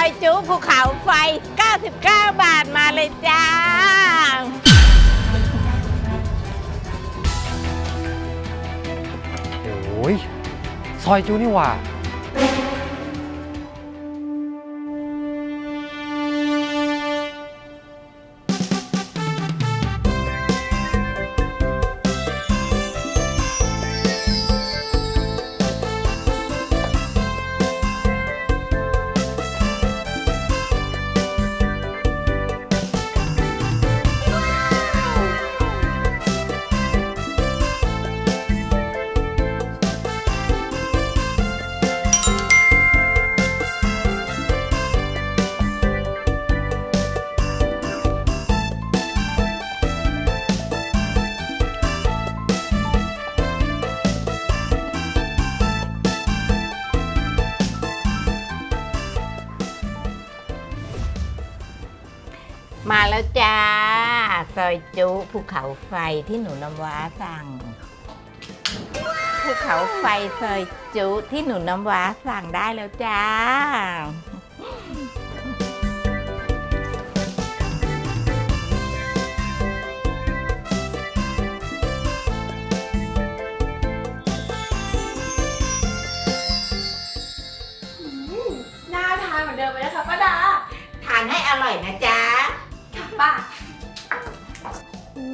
อยจุภูเขาไฟ 99 บาทมาเลยจ้า โอ้ยซอยจูนี่หว่า ซอยจุภูเขาไฟที่หนูน้ำว้าสั่ง ภูเขาไฟซอยจุที่หนูน้ำว้าสั่งได้แล้วจ้า น่าทานเหมือนเดิมเลยนะคะป้าดา ทานให้อร่อยนะจ๊ะค่ะ ป้าโอ้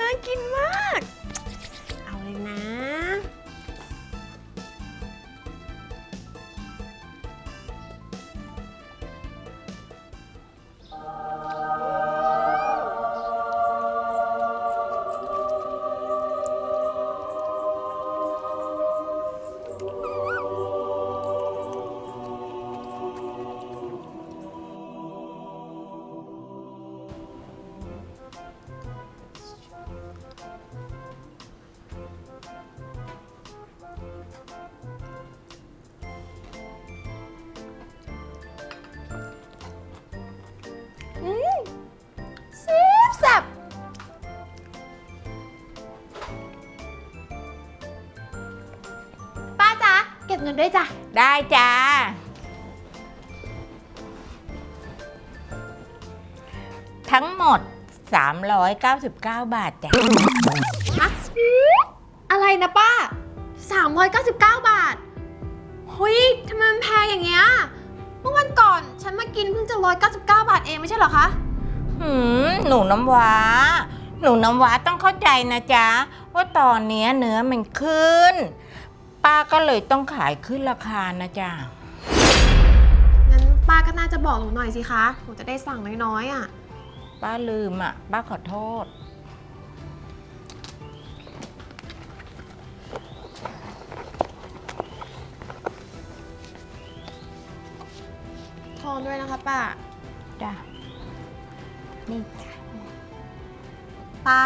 น่ากินมาก ด้วยจ้ะ ได้จ้า ทั้งหมด 399 บาทจ้ะ ฮะอะไรนะป้า 399 บาทเฮ้ยทำไมมันแพงอย่างเงี้ย เมื่อวันก่อนฉันมากินเพิ่งจะ 199 บาทเองไม่ใช่เหรอคะ หืมหนูน้ำว้า หนูน้ำว้าต้องเข้าใจนะจ๊ะ ว่าตอนเนี้ยเนื้อมันขึ้น ป้าก็เลยต้องขายขึ้นราคานะจ๊ะงั้นป้าก็น่าจะบอกหนูหน่อยสิคะหนูจะได้สั่งน้อยๆอะ ป้าลืมอะ ป้าขอโทษ ทอนด้วยนะคะป้า จ้ะนี่จ้ะป้า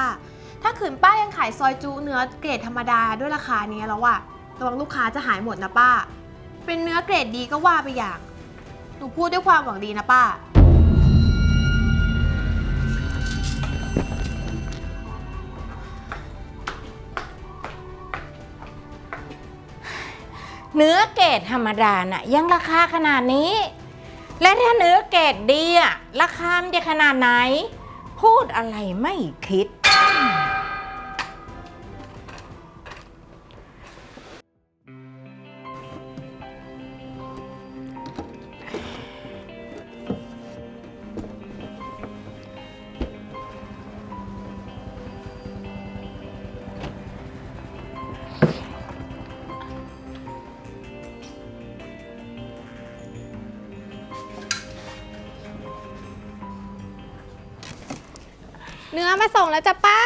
ถ้าขืนป้ายังขายซอยจูเนื้อเกรดธรรมดาด้วยราคานี้แล้วอะ ระวังลูกค้าจะหายหมดนะป้า เป็นเนื้อเกรดดีก็ว่าไปอย่าง หนูพูดด้วยความหวังดีนะป้า เนื้อเกรดธรรมดาน่ะยังราคาขนาดนี้ และถ้าเนื้อเกรดดีอะราคามันจะขนาดไหน พูดอะไรไม่คิด มาส่งแล้วจ้ะป้า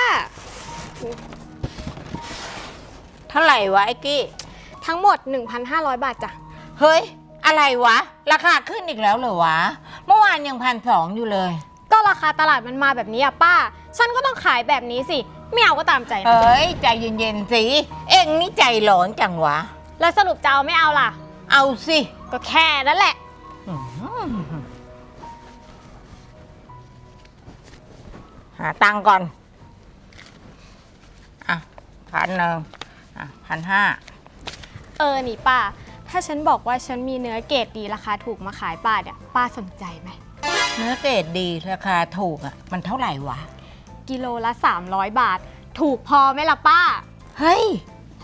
เท่าไหร่วะไอ้กี้ ทั้งหมด 1,500 บาทจ้ะ เฮ้ย อะไรวะ ราคาขึ้นอีกแล้วเหรอวะ เมื่อวานยังพันสองอยู่เลย ก็ราคาตลาดมันมาแบบนี้อะป้า ฉันก็ต้องขายแบบนี้สิ ไม่เอาก็ตามใจนะเฮ้ย ใจเย็นๆสิ เอ็งนี่ใจร้อนจังวะ แล้วสรุปจะเอาไม่เอาล่ะ เอาสิ ก็แค่นั้นแหละ อืม หาตังค์ก่อน อะพันหนึ่งอะพันห้าเออนี่ป้า ถ้าฉันบอกว่าฉันมีเนื้อเกรดดีราคาถูกมาขายป้าเนี่ยป้าสนใจไหม เนื้อเกรดดีราคาถูกอะ มันเท่าไหร่วะ กิโลละ 300 บาท ถูกพอไหมล่ะป้า เฮ้ย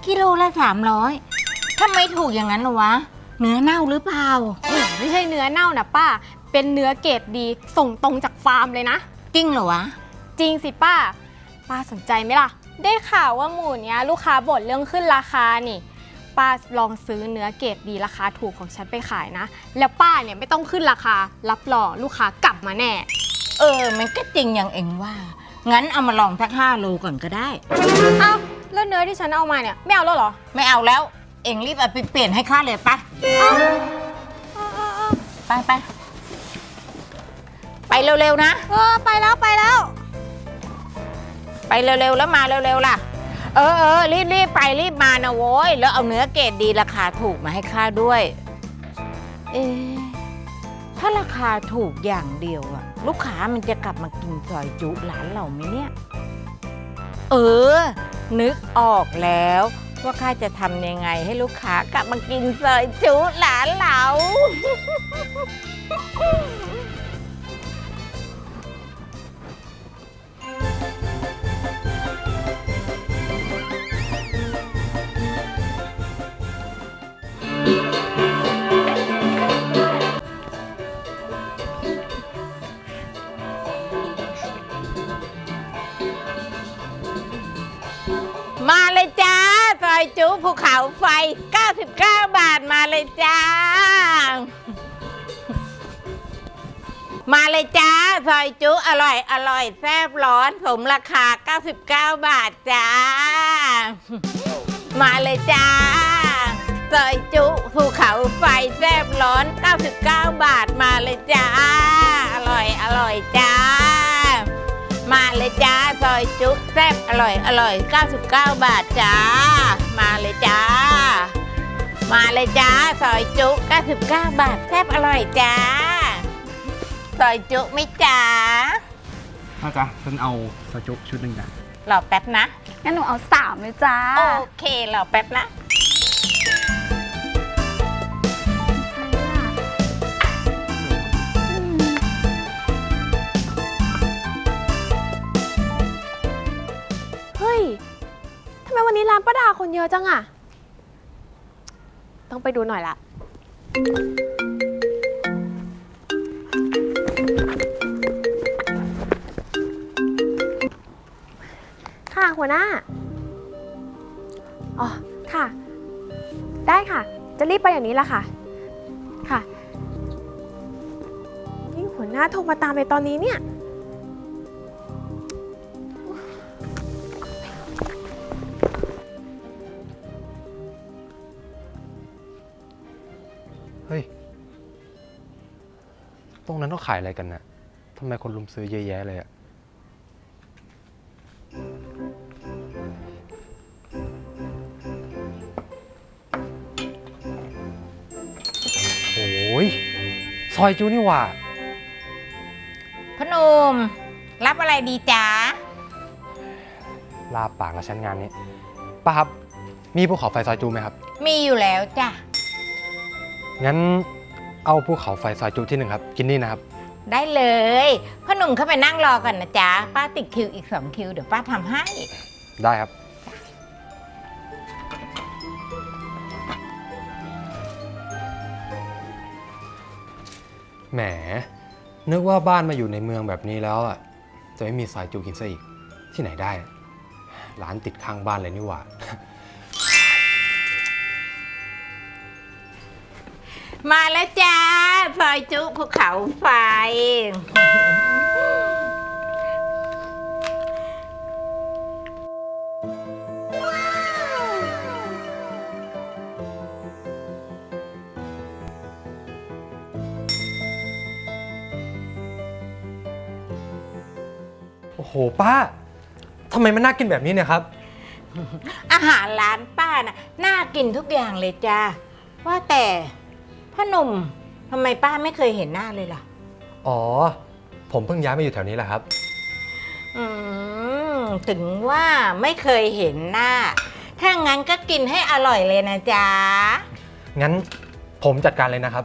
กิโลละสามร้อยทำไมถูกอย่างนั้นล่ะวะ เนื้อเน่าหรือเปล่าอืมไม่ใช่เนื้อเน่านะป้า เป็นเนื้อเกรดดีส่งตรงจากฟาร์มเลยนะ จริงเหรอวะ จริงสิป้า ป้าสนใจไหมล่ะ ได้ข่าวว่าหมูเนี้ยลูกค้าบ่นเรื่องขึ้นราคานี่ ป้าลองซื้อเนื้อเกรดดีราคาถูกของฉันไปขายนะ แล้วป้าเนี่ยไม่ต้องขึ้นราคา รับรองลูกค้ากลับมาแน่ เออ มันก็จริงอย่างเองว่า งั้นเอามาลองสักห้าโลก่อนก็ได้ เอ้าแล้วเนื้อที่ฉันเอามาเนี่ยไม่เอาแล้วเหรอ ไม่เอาแล้ว เองรีบเอาไปเปลี่ยนให้ข้าเลยไปะไปไปไปเร็วๆนะ เออไปแล้วไปแล้ว ไปเร็วๆแล้วมาเร็วๆล่ะ เออเออรีบรีบไปรีบมานะโว้ย แล้วเอาเนื้อเกรดดีราคาถูกมาให้ข้าด้วย เอะถ้าราคาถูกอย่างเดียวอะลูกค้ามันจะกลับมากินซอยจุร้านเราไหมเนี่ย เออ นึกออกแล้ว ว่าข้าจะทำยังไงให้ลูกค้ากลับมากินซอยจุร้านเรามา ขาไฟ 99 บาทมาเลยจ้า มาเลยจ้าซอยจุ อร่อย อร่อย แซ่บร้อน สมราคา 99 บาทจ้า มาเลยจ้าซอยจุภูเขาไฟแซ่บร้อน 99 บาทมาเลยจ้า อร่อย อร่อยจ้า มาเลยจ้าซอยจุแซ่บอร่อยอร่อย 99 บาทจ้า มาเลยจ้า มาเลยจ้าซอยจุ 99 บาทแซ่บอร่อยจ้าซอยจุไหม่จ้าน่าจะฉันเอาซอยจุชุดหนึ่งนะรอแป๊บนะ งั้นหนูเอาสามเลยจ้า โอเครอแป๊บนะ เยอะจังอะต้องไปดูหน่อยละ ค่ะหัวหน้า อ๋อ ค่ะ ได้ค่ะ จะรีบไปอย่างนี้ละค่ะ ค่ะ นี่หัวหน้าโทรมาตามในตอนนี้เนี่ย รงนั้นเขาขายอะไรกันนะทำไมคนลุมซื้อเยอะแยะเลยอะโอ้ยซอยจูนี่หว่า พอหนม รับอะไรดีจ้าลาปากแล้วชั้นงานนี้ป้าครับ มีภูเขาไฟซอยจูไหมครับ มีอยู่แล้วจ้ะ งั้น เอาภูเขาไฟซอยจูที่หนึ่งครับกินนี่นะครับ ได้เลยพ่อหนุ่มเข้าไปนั่งรอก่อนนะจ๊ะ ป้าติดคิวอีกสองคิว เดี๋ยวป้าทำให้ ได้ครับ แหม นึกว่าบ้านมาอยู่ในเมืองแบบนี้แล้วอะ จะไม่มีสายจูกินซะอีก ที่ไหนได้ ร้านติดข้างบ้านเลยนี่หว่า มาแล้วจ้าซอยจุภูเขาไฟ โอ้โหป้าทำไมมันน่ากินแบบนี้เนี่ยครับ อาหารร้านป้าน่ะ น่ากินทุกอย่างเลยจ้าว่าแต่ พ่อหนุ่มทำไมป้าไม่เคยเห็นหน้าเลยล่ะ อ๋อ ผมเพิ่งย้ายมาอยู่แถวนี้แหละครับ อืม ถึงว่าไม่เคยเห็นหน้า ถ้างั้นก็กินให้อร่อยเลยนะจ๊ะ งั้นผมจัดการเลยนะครับ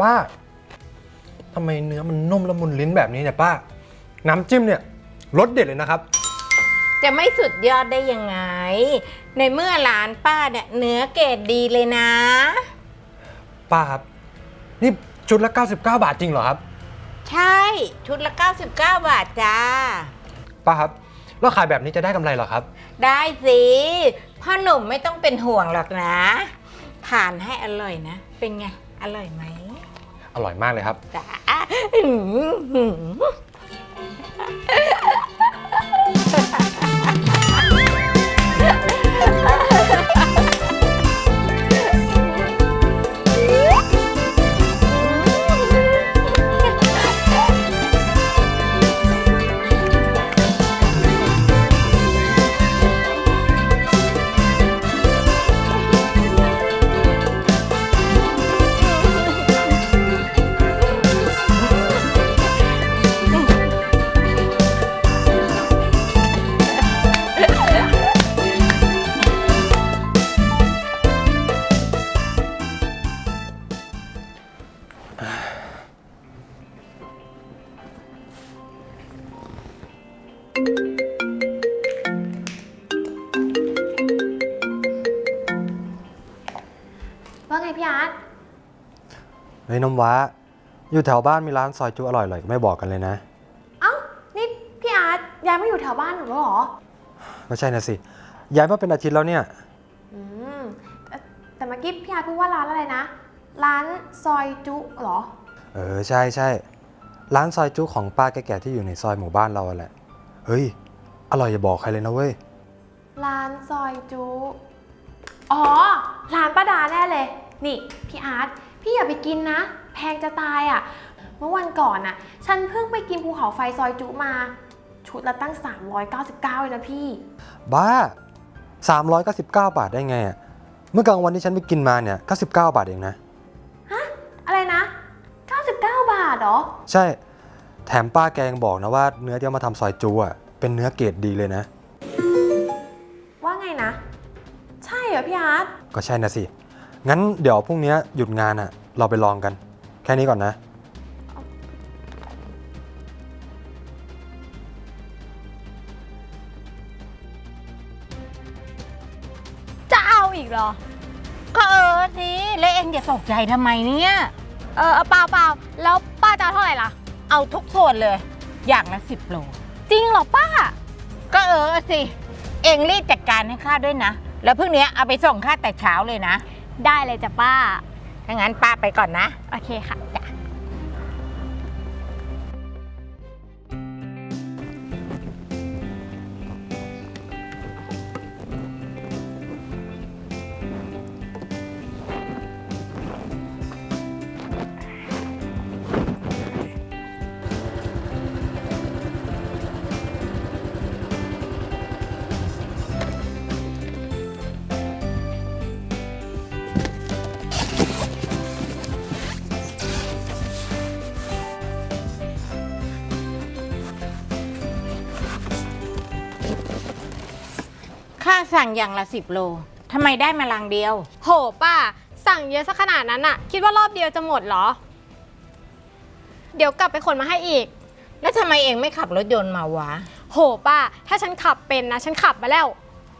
ป้าทำไมเนื้อมันนุ่มละมุนลิ้นแบบนี้เนี่ยป้า น้ำจิ้มเนี่ยรสเด็ดเลยนะครับ จะไม่สุดยอดได้ยังไง ในเมื่อหลานป้าเนี่ยเนื้อเกรดดีเลยนะ ป้าครับ นี่ชุดละ 99 บาทจริงเหรอครับ ใช่ชุดละ 99 บาทจ้า ป้าครับแล้วขายแบบนี้จะได้กำไรเหรอครับ ได้สิพ่อหนุ่มไม่ต้องเป็นห่วงหรอกนะทานให้อร่อยนะ เป็นไง อร่อยไหม อร่อยมากเลยครับ จ้า ฮ้ยน้ำว้า อยู่แถวบ้านมีร้านซอยจุอร่อยๆก็ไม่บอกกันเลยนะ เอ้า นี่พี่อาร์ตย้ายมาอยู่แถวบ้านหนูแล้วเหรอ ไม่ใช่นะสิ ย้ายมาเป็นอาทิตย์แล้วเนี่ย อืมแต่แต่เมื่อกี้พี่อาร์ตพูดว่าร้านอะไรนะ ร้านซอยจุเหรอ เออใช่ใช่ร้านซอยจุของป้าแก่ๆที่อยู่ในซอยหมู่บ้านเราอะแหละ เฮ้ย อร่อยอย่าบอกใครเลยนะเว้ย ร้านซอยจุ อ๋อ ร้านป้าดาแน่เลย นี่ พี่อาร์ต พี่อย่าไปกินนะ แพงจะตายอะ่ะ เมื่อวันก่อนน่ะ ฉันเพิ่งไปกินภูเขาไฟซอยจุมา ชุดละตั้ง 399เลยนะพี่ บ้า 399 บาทได้ไงอะเมื่อกลางวันที่ฉันไปกินมาเนี่ย99 บาทเองนะอะไรนะ 99 บาทเหรอ ใช่ แถมป้าแกยังบอกนะว่าเนื้อที่เอามาทำซอยจูอะเป็นเนื้อเกรดดีเลยนะ ว่าไงนะ ใช่เหรอพี่อาร์ต ก็ใช่นะสิ งั้นเดี๋ยวพรุ่งนี้หยุดงานอะเราไปลองกัน แค่นี้ก่อนนะ จะเอาอีกเหรอ ก็เออสิแล้วเองจะตกใจทำไมเนี่ย เออเอาเปล่าเปล่าแล้วป้าจะเอาเท่าไหร่ล่ะ เอาทุกส่วนเลย อย่างละสิบโล จริงเหรอป้า ก็เออสิ เองรีบจัดการให้ข้าด้วยนะ แล้วพรุ่งนี้เอาไปส่งข้าแต่เช้าเลยนะ ได้เลยจ้ะป้า ถ้างั้นป้าไปก่อนนะ โอเคค่ะจ้ะ ข้าสั่งอย่างละสิบโลทำไมได้มาลังเดียว โหป้า สั่งเยอะซะขนาดนั้นอะคิดว่ารอบเดียวจะหมดเหรอ เดี๋ยวกลับไปขนมาให้อีก แล้วทำไมเองไม่ขับรถยนต์มาวะ โหป้า ถ้าฉันขับเป็นนะฉันขับมาแล้ว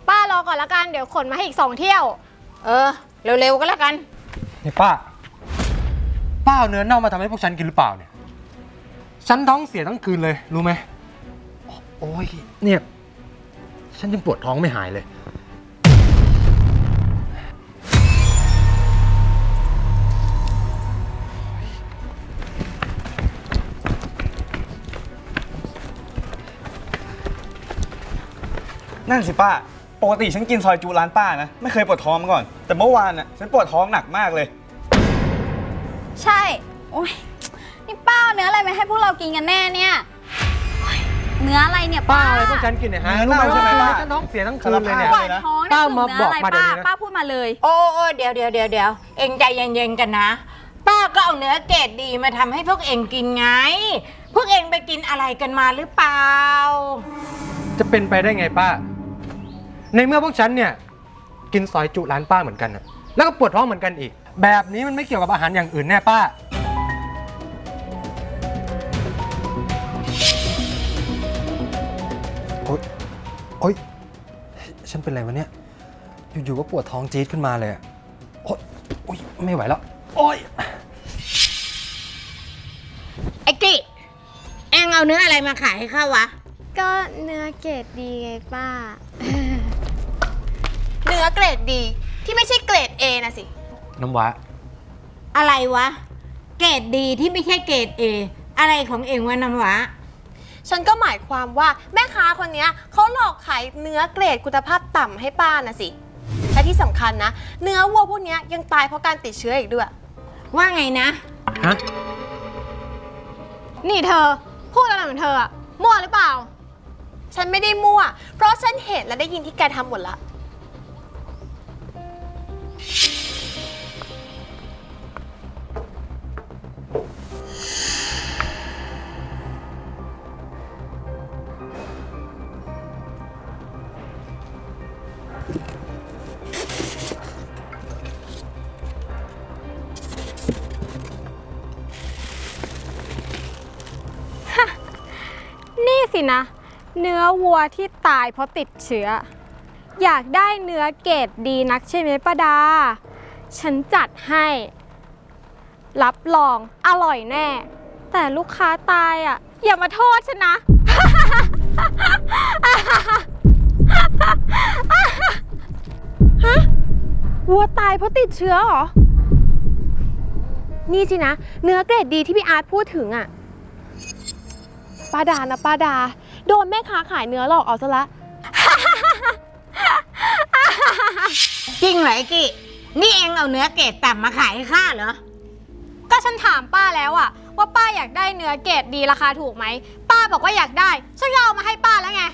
ป้ารอก่อนละกันเดี๋ยวขนมาให้อีกสองเที่ยว เออ เร็วๆก็แล้วกันนี่ป้า ป้าเอาเนื้อเน่ามาทำให้พวกฉันกินหรือเปล่าเนี่ย ฉันท้องเสียทั้งคืนเลยรู้ไหม โอ้ยเนี่ย ฉันยังปวดท้องไม่หายเลย นั่นสิป้า ปกติฉันกินซอยจูร้านป้านะ ไม่เคยปวดท้องมาก่อน แต่เมื่อวานน่ะฉันปวดท้องหนักมากเลย ใช่ โอ้ยนี่ป้าเอาเนื้ออะไรมาให้พวกเรากินกันแน่เนี่ยโอ๊ย เนื้ออะไรเนี่ยป้าป้าอะไรพวกฉันกินเนี่ยฮะเนื้อรู้ไหมเน่าใช่ไหมว่าป้า ฉันท้องเสียทั้งคืนเลยเนี่ย ปวดท้องป้าเนี่ยมาเนื้ออะไรบอกมาเดี๋ยวป้านี้นะ ป้าพูดมาเลย โอ้โอ้เดี๋ยวเดี๋ยวเดี๋ยวเดี๋ยวเองใจเย็นๆกันนะ ป้าก็เอาเนื้อเกรดดีมาทำให้พวกเองกินไง พวกเองไปกินอะไรกันมาหรือเปล่า จะเป็นไปได้ไงป้า ในเมื่อพวกฉันเนี่ย กินซอยจุร้านป้าเหมือนกันน่ะแล้วก็ปวดท้องเหมือนกันอีก แบบนี้มันไม่เกี่ยวกับอาหารอย่างอื่นแน่ป้า โอ๊ย ฉันเป็นไรวะเนี่ย อยู่ๆก็ปวดท้องจี๊ดขึ้นมาเลยอะโอ๊ยโอ๊ยไม่ไหวแล้ว โอ๊ย ไอ้กิเองเอาเนื้ออะไรมาขายให้ข้าวะ ก็เนื้อเกรดดีไงป้า เนื้อเกรดดีที่ไม่ใช่เกรด A นะสิ น้ำว้าอะไรวะ เกรดดีที่ไม่ใช่เกรดเออะไรของเองวะน้ำหวะ ฉันก็หมายความว่าแม่ค้าคนเนี้ยเขาหลอกขายเนื้อเกรดคุณภาพต่ำให้ป้านะสิ และที่สำคัญนะ เนื้อวัวพวกเนี้ยยังตายเพราะการติดเชื้ออีกด้วย ว่าไงนะ ฮะ นี่เธอ พูดอะไรของเธออะมั่วหรือเปล่า ฉันไม่ได้มั่ว เพราะฉันเห็นและได้ยินที่แกทำหมดละ นี่นะ เนื้อวัวที่ตายเพราะติดเชื้อ อยากได้เนื้อเกรดดีนักใช่ไหมป้าดา ฉันจัดให้ รับรองอร่อยแน่ แต่ลูกค้าตายอะ อย่ามาโทษฉันนะ ฮะ วัวตายเพราะติดเชื้อเหรอ นี่สินะ เนื้อเกรดดีที่พี่อาร์ตพูดถึงอะ ป้าดานะป้าดา โดนแม่ค้าขายเนื้อหลอกเอาซะละ จริงเหรอไอ้กินี่เองเอาเนื้อเกรดต่ำมาขายให้ข้าเหรอ ก็ฉันถามป้าแล้วอะว่าป้าอยากได้เนื้อเกรดดีราคาถูกไหม ป้าบอกว่าอยากได้ ฉันก็เอามาให้ป้าแล้วไง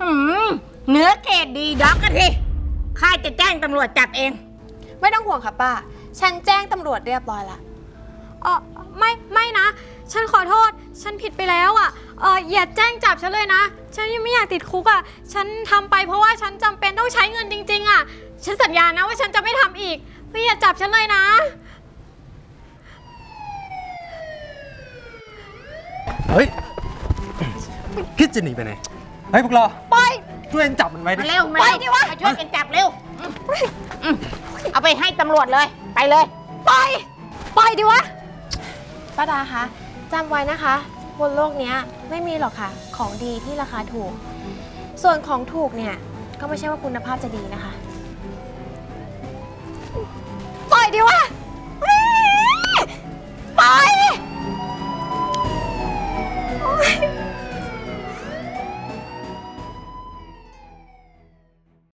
หืมเนื้อเกรดดีด็อกกันทีข้าจะแจ้งตำรวจจับเอง ไม่ต้องห่วงค่ะป้า ฉันแจ้งตำรวจเรียบร้อยละเออไม่ไม่นะ ฉันขอโทษ ฉันผิดไปแล้วอะ่ะ เอออย่าแจ้งจับฉันเลยนะ ฉันยังไม่อยากติดคุกอะ่ะ ฉันทำไปเพราะว่าฉันจำเป็นต้องใช้เงินจริง ๆอะ่ะ ฉันสัญญานะว่าฉันจะไม่ทำอีกพี่อย่าจับฉันเลยนะ เฮ้ย คิดจะหนีไปไหน เฮ้ยพวกเราไปช่วยกันจับมันไว้ดิ มาเร็วมาเร็วมาช่วยกันจับเร็วอืมอืมเอาไปให้ตำรวจเลย ไปเลยไปไปดิวะ ป้าดาคะจำไว้นะคะ บนโลกเนี้ยไม่มีหรอกค่ะ ของดีที่ราคาถูก ส่วนของถูกเนี่ยก็ไม่ใช่ว่าคุณภาพจะดีนะคะ ปล่อยดิวะ